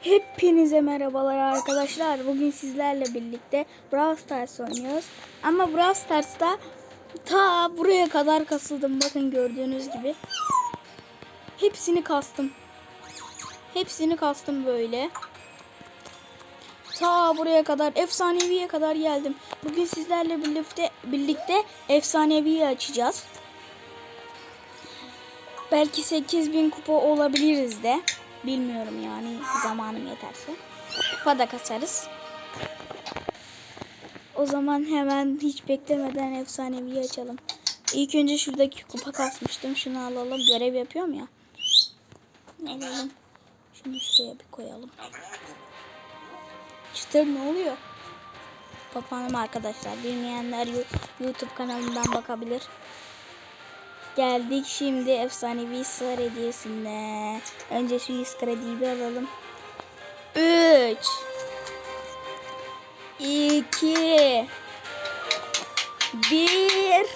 Hepinize merhabalar arkadaşlar. Bugün sizlerle birlikte Brawl Stars oynuyoruz. Ama Brawl Stars'ta ta buraya kadar kasıldım. Bakın gördüğünüz gibi. Hepsini kastım. Hepsini kastım böyle. Ta buraya kadar efsaneviye kadar geldim. Bugün sizlerle birlikte birlikte efsaneviyi açacağız. Belki 8000 kupa olabiliriz de. Bilmiyorum yani zamanım yeterse. Kupa da kasarız. O zaman hemen hiç beklemeden efsaneviyi açalım. İlk önce şuradaki kupa kasmıştım. Şunu alalım. Görev yapıyorum ya. Alalım. Şunu şuraya bir koyalım. Çıtır ne oluyor? Papağanım arkadaşlar. Bilmeyenler YouTube kanalından bakabilir. Geldik şimdi efsanevi sır hediyesine. Önce şu 100 krediyi alalım. 3 2 1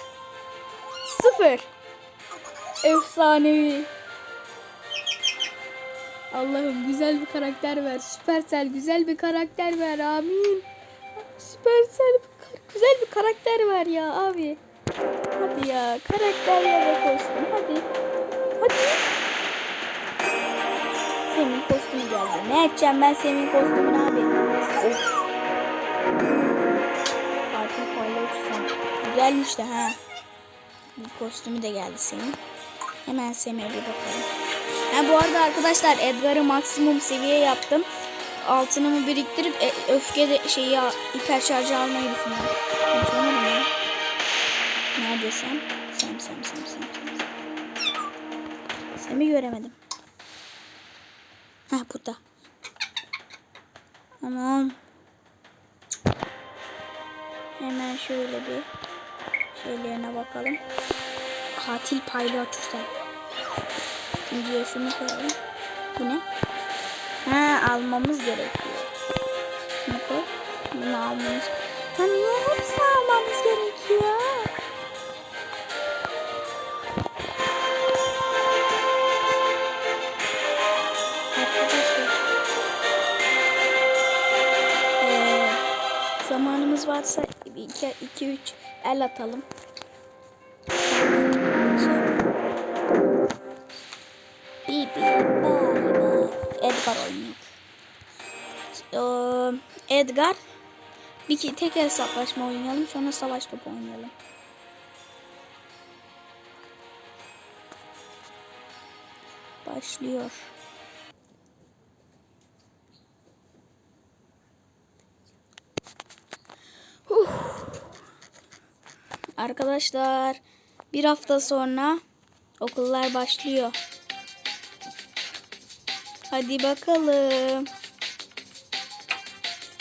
0 Efsanevi. Allah'ım güzel bir karakter ver. Süpersel güzel bir karakter ver. Amin. Süpersel güzel bir karakter ver ya abi. Hadi ya karakter ya da kostüm hadi. Hadi. Senin kostümü geldi. Ne edeceğim ben senin kostümünü abi. Of. Fatih paylaşırsam. Güzelmiş de ha. Bir kostümü de geldi senin. Hemen Semih'e bir bakalım. Ha, bu arada arkadaşlar Edgar'ı maksimum seviye yaptım. Altınımı biriktirip e, öfke de şeyi hiper şarjı almayı düşünüyorum. Konuşamadım ya. Neredesin? Sem sem sem sem sem. Sem'i göremedim. Ha burada. Tamam. Hemen şöyle bir şeylerine bakalım. Katil paylaşırsa. İkinciye şunu koyalım. Bu ne? Ha almamız gerekiyor. Şunu koy. Bunu almamız. Ha niye 2-3 el atalım. Bibi, bye. Edgar oynuyor. Edgar bir ki tek hesaplaşma oynayalım sonra savaş topu oynayalım. Başlıyor. Arkadaşlar bir hafta sonra okullar başlıyor. Hadi bakalım.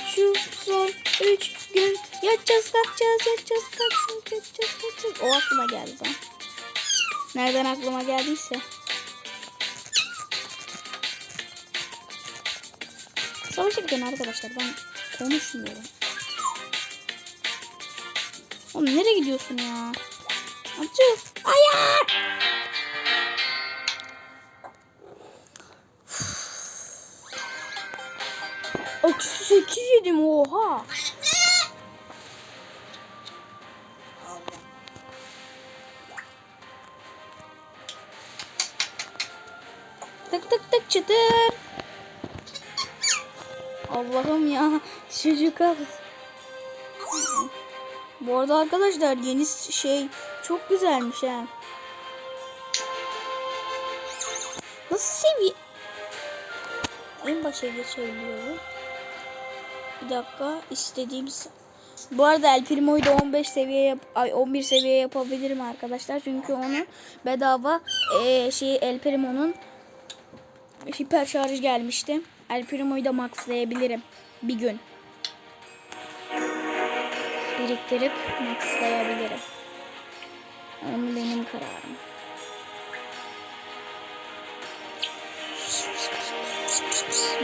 Şu son 3 gün yatacağız kalkacağız yatacağız kalkacağız yatacağız kalkacağız. O aklıma geldi zaten. Nereden aklıma geldiyse. Savaşırken arkadaşlar ben konuşmuyorum. Oğlum nereye gidiyorsun ya? Acı. Hayır. Eksi sekiz yedim oha. Tık tık tık çıtır. Allah'ım ya çocuğa bak. Bu arada arkadaşlar yeni şey çok güzelmiş ha. Nasıl seviye? En başa geçebiliyorum. Bir dakika istediğim bu arada El Primo'yu da 15 seviye yap ay 11 seviye yapabilirim arkadaşlar. Çünkü onu bedava eee şey El Primo'nun hiper şarj gelmişti. El Primo'yu da maxlayabilirim bir gün biriktirip maxlayabilirim. Ama benim kararım.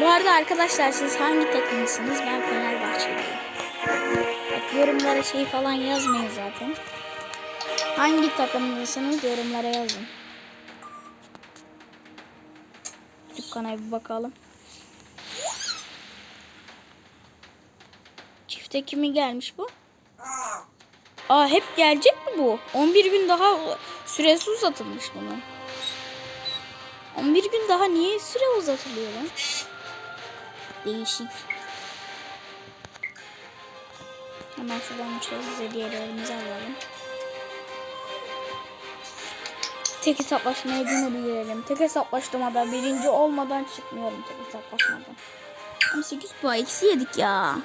Bu arada arkadaşlar siz hangi takımısınız? Ben Fenerbahçeliyim. Bak yorumlara şey falan yazmayın zaten. Hangi takımlısınız yorumlara yazın. Dükkana bir bakalım. Çifte kimi gelmiş bu? Aa hep gelecek mi bu? 11 gün daha süresi uzatılmış bunun. 11 gün daha niye süre uzatılıyor lan? Değişik. Hemen şuradan uçuyoruz. Hediyelerimizi alalım. Tek hesaplaşmaya girelim. Tek hesaplaşmada birinci olmadan çıkmıyorum tek hesaplaşmadan. 18 puan eksi yedik ya.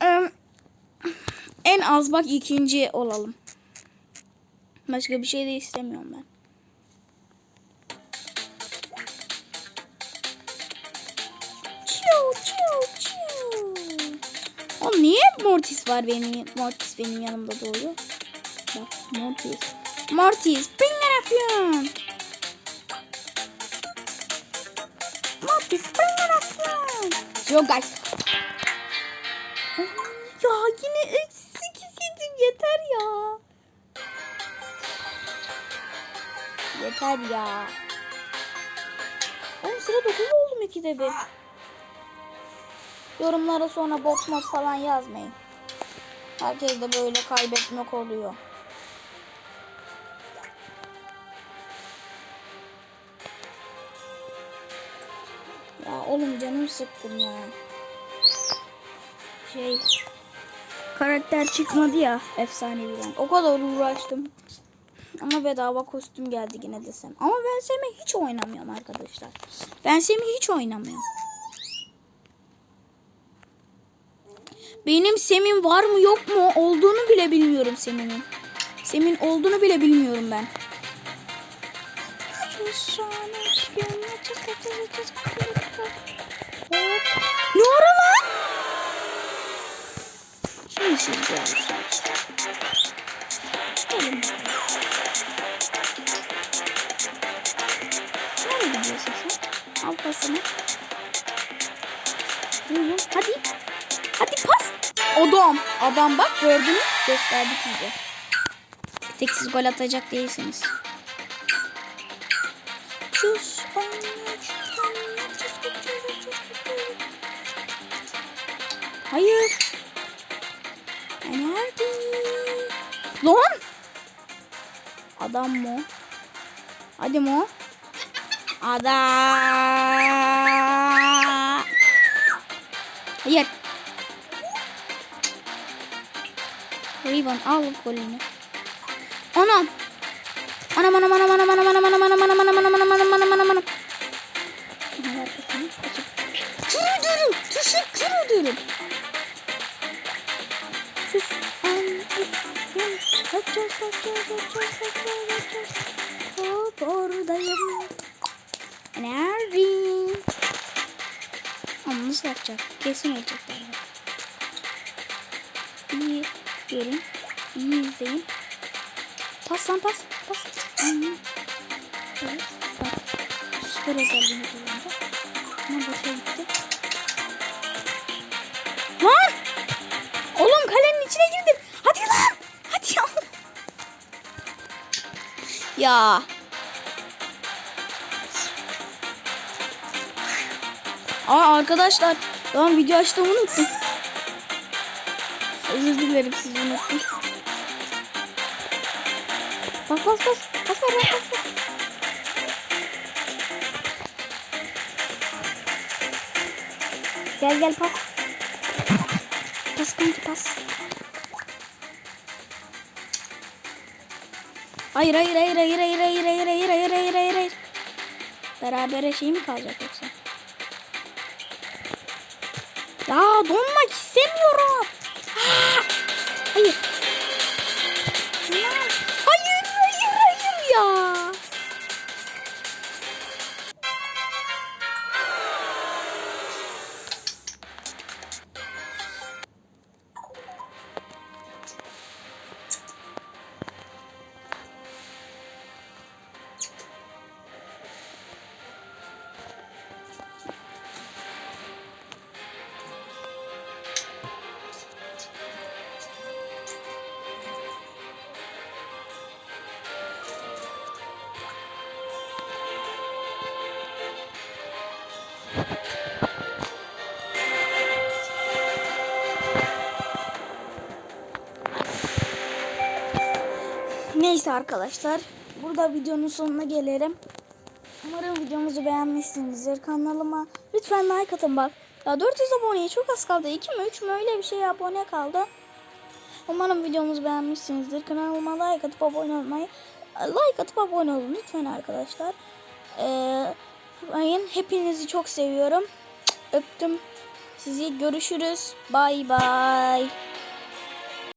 Em, en az bak ikinci olalım. Başka bir şey de istemiyorum ben. Çiu. O niye Mortis var benim Mortis benim yanımda doğuyor? Bak Mortis. Mortis bring that afyon. Mortis bring that afyon. Yo guys. Ya yine yeter ya. Yeter ya. Oğlum sıra 9 oldum ikide bir. Yorumlara sonra bot mod falan yazmayın. Herkes de böyle kaybetmek oluyor. Ya oğlum canım sıkkın ya. Şey karakter çıkmadı ya efsaneviden. O kadar uğraştım. Ama bedava kostüm geldi yine desem. Ama ben Sem'i hiç oynamıyorum arkadaşlar. Ben Sem'i hiç oynamıyorum. Benim Sem'in var mı yok mu olduğunu bile bilmiyorum Sem'in. Sem'in olduğunu bile bilmiyorum ben. Ne ara görürsünüz. Gelin. Nereye gidiyorsun sen? Al pasını. Buyurun hadi. Hadi pas. Adam. Adam bak gördünüz? Gösterdik size. Tek siz gol atacak değilsiniz. Çüş. Hayır. Lan. Adam mı? Hadi mo. Adam. Hayır. Riven al golünü. Anam anam anam anam anam anam anam anam anam anam Yapacak? Kesin ölecekler. İyi görün. İyi izleyin. Pas lan pas. Pas. Evet. Bak. Süper özelliğini kullandı. Ama boşa gitti. Lan! Oğlum kalenin içine girdim. Hadi lan. Hadi ya. Ya. Aa arkadaşlar ben video açtığımı unuttum. Özür dilerim sizi unuttum. Bas bas bas. Bas bas bas bas. Gel gel pas. Pas kanki pas. Hayır hayır hayır hayır hayır hayır hayır hayır hayır hayır hayır. Berabere şey mi kalacak yoksa? Ya donmak istemiyorum. Neyse arkadaşlar. Burada videonun sonuna gelelim. Umarım videomuzu beğenmişsinizdir. Kanalıma lütfen like atın bak. Ya 400 aboneye çok az kaldı. 2 mi 3 mü öyle bir şey abone kaldı. Umarım videomuzu beğenmişsinizdir. Kanalıma like atıp abone olmayı like atıp abone olun lütfen arkadaşlar. Ee, unutmayın. hepinizi çok seviyorum. Öptüm. Sizi görüşürüz. Bay bay.